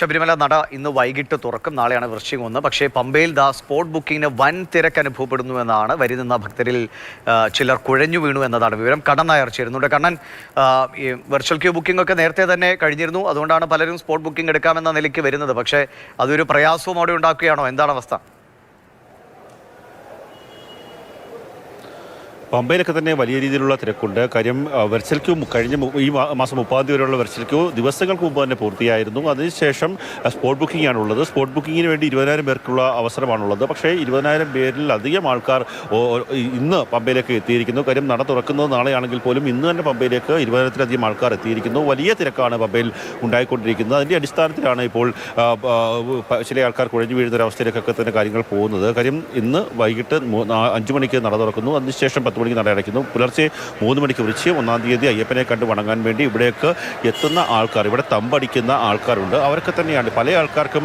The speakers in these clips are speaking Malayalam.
ശബരിമല നട ഇന്ന് വൈകിട്ട് തുറക്കും. നാളെയാണ് വൃശ്ചികം ഒന്ന്. പക്ഷേ പമ്പയിൽ ദാ സ്പോട്ട് ബുക്കിങ്ങിന് വൻ തിരക്ക് അനുഭവപ്പെടുന്നു എന്നാണ് നിന്ന ഭക്തരിൽ ചിലർ കുഴഞ്ഞു വീണു എന്നതാണ് വിവരം. കണ്ണൻ നായർ ചേരുന്നുണ്ട്. കണ്ണൻ ഈ വെർച്വൽ ക്യൂ ബുക്കിംഗ് ഒക്കെ നേരത്തെ തന്നെ കഴിഞ്ഞിരുന്നു. അതുകൊണ്ടാണ് പലരും സ്പോട്ട് ബുക്കിംഗ് എടുക്കാമെന്ന നിലയ്ക്ക് വരുന്നത്. പക്ഷേ അതൊരു പ്രയാസവും അവിടെ ഉണ്ടാക്കുകയാണോ? എന്താണ് അവസ്ഥ? പമ്പയിലൊക്കെ തന്നെ വലിയ രീതിയിലുള്ള തിരക്കുണ്ട്. കാര്യം വെർച്വൽ ക്യൂ കഴിഞ്ഞ ഈ മാസം മുപ്പതാം തീയതി വരെയുള്ള വെർച്വൽ ക്യൂ ദിവസങ്ങൾക്ക് മുമ്പ് തന്നെ പൂർത്തിയായിരുന്നു. അതിനുശേഷം സ്പോട്ട് ബുക്കിംഗ് ആണുള്ളത് സ്പോട്ട് ബുക്കിങ്ങിന് വേണ്ടി ഇരുപതിനായിരം പേർക്കുള്ള അവസരമാണുള്ളത്. പക്ഷേ ഇരുപതിനായിരം പേരിലധികം ആൾക്കാർ ഇന്ന് പമ്പയിലേക്ക് എത്തിയിരിക്കുന്നു. കാര്യം നട തുറക്കുന്നത് നാളെയാണെങ്കിൽ പോലും ഇന്ന് തന്നെ പമ്പയിലേക്ക് ഇരുപതിനായിരത്തിലധികം ആൾക്കാർ എത്തിയിരിക്കുന്നു. വലിയ തിരക്കാണ് പമ്പയിൽ ഉണ്ടായിക്കൊണ്ടിരിക്കുന്നത്. അതിന്റെ അടിസ്ഥാനത്തിലാണ് ഇപ്പോൾ ചില ആൾക്കാർ കുഴഞ്ഞു വീഴുന്ന ഒരു തന്നെ കാര്യങ്ങൾ പോകുന്നത്. കാര്യം ഇന്ന് വൈകിട്ട് അഞ്ചു മണിക്ക് നട തുറക്കുന്നു. അതിനുശേഷം പത്ത് മണിക്ക് നട അടയ്ക്കുന്നു പുലർച്ചെ മൂന്ന് മണിക്ക് വിളിച്ച് ഒന്നാം തീയതി അയ്യപ്പനെ കണ്ട് വണങ്ങാൻ വേണ്ടി ഇവിടേക്ക് എത്തുന്ന ആൾക്കാർ ഇവിടെ തമ്പടിക്കുന്ന ആൾക്കാരുണ്ട്. അവരൊക്കെ തന്നെയാണ്. പല ആൾക്കാർക്കും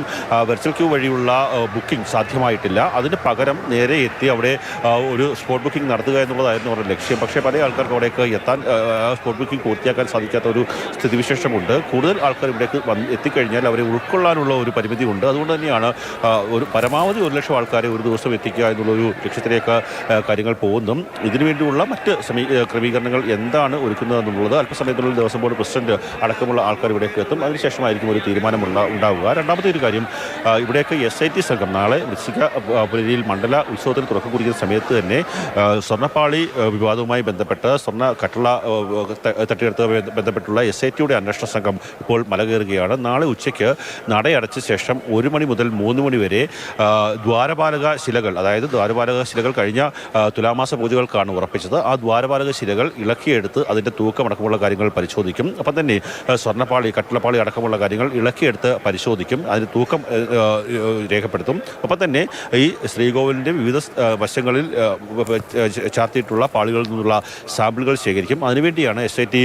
വെർച്വൽ ക്യൂ വഴിയുള്ള ബുക്കിംഗ് സാധ്യമായിട്ടില്ല. അതിന് പകരം നേരെ എത്തി അവിടെ ഒരു സ്പോട്ട് ബുക്കിംഗ് നടത്തുക എന്നുള്ളതായിരുന്നു അവരുടെ ലക്ഷ്യം. പക്ഷേ പല ആൾക്കാർക്കും അവിടേക്ക് എത്താൻ സ്പോട്ട് ബുക്കിംഗ് പൂർത്തിയാക്കാൻ സാധിക്കാത്ത ഒരു സ്ഥിതിവിശേഷമുണ്ട്. കൂടുതൽ ആൾക്കാർ ഇവിടേക്ക് എത്തിക്കഴിഞ്ഞാൽ അവരെ ഉൾക്കൊള്ളാനുള്ള ഒരു പരിമിതി ഉണ്ട്. അതുകൊണ്ട് തന്നെയാണ് ഒരു പരമാവധി ഒരു ലക്ഷം ആൾക്കാരെ ഒരു ദിവസം എത്തിക്കുക എന്നുള്ളൊരു ലക്ഷ്യത്തിലേക്ക് കാര്യങ്ങൾ പോകുന്നു. ഇതിനുവേണ്ടിയുള്ള മറ്റ് സമീ ക്രമീകരണങ്ങൾ എന്താണ് ഒരുക്കുന്നത് എന്നുള്ളത് അല്പസമയത്തിനുള്ളിൽ ദേവസ്വം ബോർഡ് പ്രസിഡന്റ് അടക്കമുള്ള ആൾക്കാർ ഇവിടേക്ക് എത്തും. അതിനുശേഷമായിരിക്കും ഒരു തീരുമാനമുള്ള ഉണ്ടാവുക. രണ്ടാമത്തെ ഒരു കാര്യം ഇവിടേക്ക് എസ് ഐ ടി സംഘം നാളെ വൃശ്ചിക പുലരിയിൽ മണ്ഡല ഉത്സവത്തിന് തുറക്കം കുറിക്കുന്ന സമയത്ത് തന്നെ സ്വർണപ്പാളി വിവാദവുമായി ബന്ധപ്പെട്ട് സ്വർണ കട്ടള ആ, ത- തട്ടിയെടുത്തുമായി ബന്ധപ്പെട്ടുള്ള എസ് ഐ ടിയുടെ അന്വേഷണ സംഘം ഇപ്പോൾ മലകയറുകയാണ്. നാളെ ഉച്ചയ്ക്ക് നടയടച്ച ശേഷം ഒരു മണി മുതൽ മൂന്ന് മണി വരെ ദ്വാരപാലക ശിലകൾ അതായത് ദ്വാരപാലക ശിലകൾ കഴിഞ്ഞ തുലാമാസ പൂജകൾക്കാണ് ഉറപ്പിച്ചത്. ആ ദ്വാരപാലക ശിലകൾ ഇളക്കിയെടുത്ത് അതിന്റെ തൂക്കമടക്കമുള്ള കാര്യങ്ങൾ പരിശോധിക്കും. അപ്പം തന്നെ സ്വർണപ്പാളി കട്ടിളപ്പാളി അടക്കമുള്ള കാര്യങ്ങൾ ഇളക്കിയെടുത്ത് പരിശോധിക്കും. അതിന് തൂക്കം രേഖപ്പെടുത്തും. അപ്പം തന്നെ ഈ ശ്രീകോവിലിന്റെ വിവിധ വശങ്ങളിൽ ചാർത്തിയിട്ടുള്ള പാളികളിൽ നിന്നുള്ള സാമ്പിളുകൾ ശേഖരിക്കും. അതിനുവേണ്ടിയാണ് എസ് ഐ ടി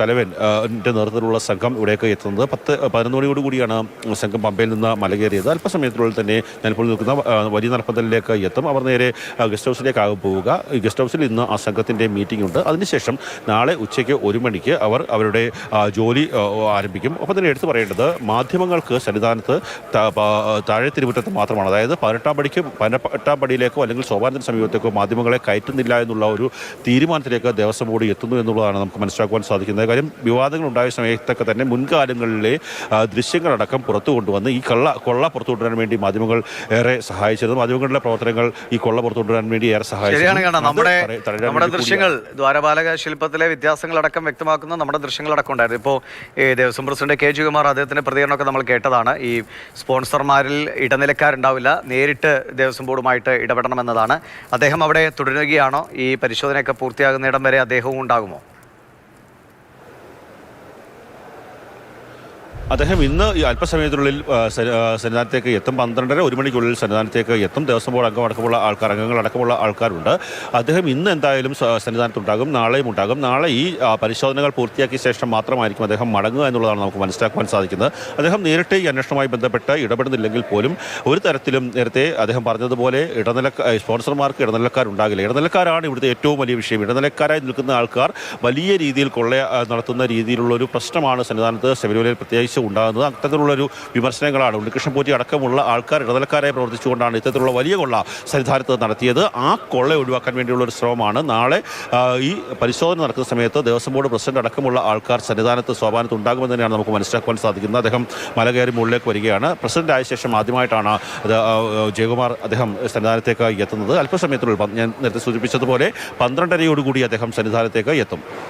തലവൻ ആ, നേതൃത്വത്തിലുള്ള സംഘം ഇവിടേക്ക് എത്തുന്നത്. പത്ത് പതിനൊന്ന് മണിയോട് കൂടിയാണ് സംഘം പമ്പയിൽ നിന്ന് മലകേറിയത് അല്പസമയത്തിനുള്ളിൽ തന്നെ ഞാനിപ്പോൾ നിൽക്കുന്ന വലിയ നടപ്പന്തലിലേക്ക് എത്തും. അവർ നേരെ ഗസ്റ്റ് ഹൗസിലേക്കാകും പോവുക. ഗസ്റ്റ് ഹൗസിൽ ഇന്ന് ആ സംഘത്തിന്റെ മീറ്റിംഗ് ഉണ്ട്. അതിനുശേഷം നാളെ ഉച്ചയ്ക്ക് ഒരു മണിക്ക് അവർ അവരുടെ ജോലി ആരംഭിക്കും. അപ്പോൾ തന്നെ എടുത്തു പറയേണ്ടത് മാധ്യമങ്ങൾക്ക് സന്നിധാനത്ത് താഴെ തിരുമുറ്റത്ത് മാത്രമാണ്. അതായത് പതിനെട്ടാം പടിക്ക് പതിനെട്ടാം പടിയിലേക്കോ അല്ലെങ്കിൽ സോപാനത്തിന് സമീപത്തേക്കോ മാധ്യമങ്ങളെ കയറ്റുന്നില്ല എന്നുള്ള ഒരു തീരുമാനത്തിലേക്ക് ദേവസ്വം ബോർഡ് എത്തുന്നു എന്നുള്ളതാണ് നമുക്ക് മനസ്സിലാക്കുവാൻ സാധിക്കുന്നത്. കാര്യം വിവാദങ്ങൾ ഉണ്ടായ സമയത്തൊക്കെ തന്നെ മുൻകാലങ്ങളിലെ ദൃശ്യങ്ങളടക്കം പുറത്തു കൊണ്ടുവന്ന് ഈ കള്ള കൊള്ള പുറത്തു കൊണ്ടുവരാൻ വേണ്ടി മാധ്യമങ്ങൾ ഏറെ സഹായിച്ചിരുന്നു മാധ്യമങ്ങളുടെ പ്രവർത്തനങ്ങൾ ഈ കൊള്ള പുറത്തു കൊണ്ടുവരാൻ വേണ്ടി ഏറെ സഹായിച്ചു നമ്മുടെ നമ്മുടെ ദൃശ്യങ്ങൾ ദ്വാരപാലക ശില്പത്തിലെ വ്യത്യാസങ്ങളടക്കം വ്യക്തമാക്കുന്ന നമ്മുടെ ദൃശ്യങ്ങളടക്കം ഉണ്ടായിരുന്നു. ഇപ്പോൾ ഈ ദേവസ്വം പ്രസിഡന്റ് കെ. ജികുമാർ അദ്ദേഹത്തിന്റെ പ്രതികരണമൊക്കെ നമ്മൾ കേട്ടതാണ്. ഈ സ്പോൺസർമാരിൽ ഇടനിലക്കാരുണ്ടാവില്ല. നേരിട്ട് ദേവസ്വം ബോർഡുമായിട്ട് ഇടപെടണമെന്നതാണ്. അദ്ദേഹം അവിടെ തുടരുകയാണോ? ഈ പരിശോധനയൊക്കെ പൂർത്തിയാകുന്നിടം വരെ അദ്ദേഹവും ഉണ്ടാകുമോ? അദ്ദേഹം ഇന്ന് ഈ അല്പസമയത്തിനുള്ളിൽ സന്നിധാനത്തേക്ക് എത്തും. പന്ത്രണ്ടര ഒരു മണിക്കുള്ളിൽ സന്നിധാനത്തേക്ക് എത്തും. ദേവസ്വം ബോർഡ് അംഗം അടക്കമുള്ള ആൾക്കാർ അംഗങ്ങൾ അടക്കമുള്ള ആൾക്കാരുണ്ട്. അദ്ദേഹം ഇന്ന് എന്തായാലും സന്നിധാനത്തുണ്ടാകും. നാളെയും ഉണ്ടാകും. നാളെ ഈ പരിശോധനകൾ പൂർത്തിയാക്കിയ ശേഷം മാത്രമായിരിക്കും അദ്ദേഹം മടങ്ങുക എന്നുള്ളതാണ് നമുക്ക് മനസ്സിലാക്കുവാൻ സാധിക്കുന്നത്. അദ്ദേഹം നേരിട്ട് ഈ അന്വേഷണവുമായി ബന്ധപ്പെട്ട് ഇടപെടുന്നില്ലെങ്കിൽ പോലും ഒരു തരത്തിലും നേരത്തെ അദ്ദേഹം പറഞ്ഞതുപോലെ ഇടനില സ്പോൺസർമാർക്ക് ഇടനിലക്കാരുണ്ടാകില്ല. ഇടനിലക്കാരാണ് ഇവിടുത്തെ ഏറ്റവും വലിയ വിഷയം. ഇടനിലക്കാരായി നിൽക്കുന്ന ആൾക്കാർ വലിയ രീതിയിൽ കൊള്ളയ നടത്തുന്ന രീതിയിലുള്ള ഒരു പ്രശ്നമാണ് സന്നിധാനത്ത് ശബരിമലയിൽ പ്രത്യേകിച്ച് ഉണ്ടാകുന്നത് അത്തരത്തിലുള്ളൊരു വിമർശനങ്ങളാണ്. ഉണ്ണികൃഷ്ണൻ പോറ്റി അടക്കമുള്ള ആൾക്കാർ ഇടനിലക്കാരായി പ്രവർത്തിച്ചുകൊണ്ടാണ് ഇത്തരത്തിലുള്ള വലിയ കൊള്ള സന്നിധാനത്ത് നടത്തിയത്. ആ കൊള്ള ഒഴിവാക്കാൻ വേണ്ടിയുള്ള ഒരു ശ്രമമാണ്. നാളെ ഈ പരിശോധന നടക്കുന്ന സമയത്ത് ദേവസ്വം ബോർഡ് പ്രസിഡന്റ് അടക്കമുള്ള ആൾക്കാർ സന്നിധാനത്ത് സോപാനത്ത് ഉണ്ടാകുമെന്ന് തന്നെയാണ് നമുക്ക് മനസ്സിലാക്കുവാൻ സാധിക്കുന്നത്. അദ്ദേഹം മല കയറി മുകളിലേക്ക് വരികയാണ്. പ്രസിഡന്റ് ആയ ശേഷം ആദ്യമായിട്ടാണ് ജയകുമാർ അദ്ദേഹം സന്നിധാനത്തേക്ക് എത്തുന്നത്. അല്പസമയത്തിനുള്ളിൽ ഞാൻ നേരത്തെ സൂചിപ്പിച്ചതുപോലെ പന്ത്രണ്ടരയോടുകൂടി അദ്ദേഹം സന്നിധാനത്തേക്ക് എത്തും.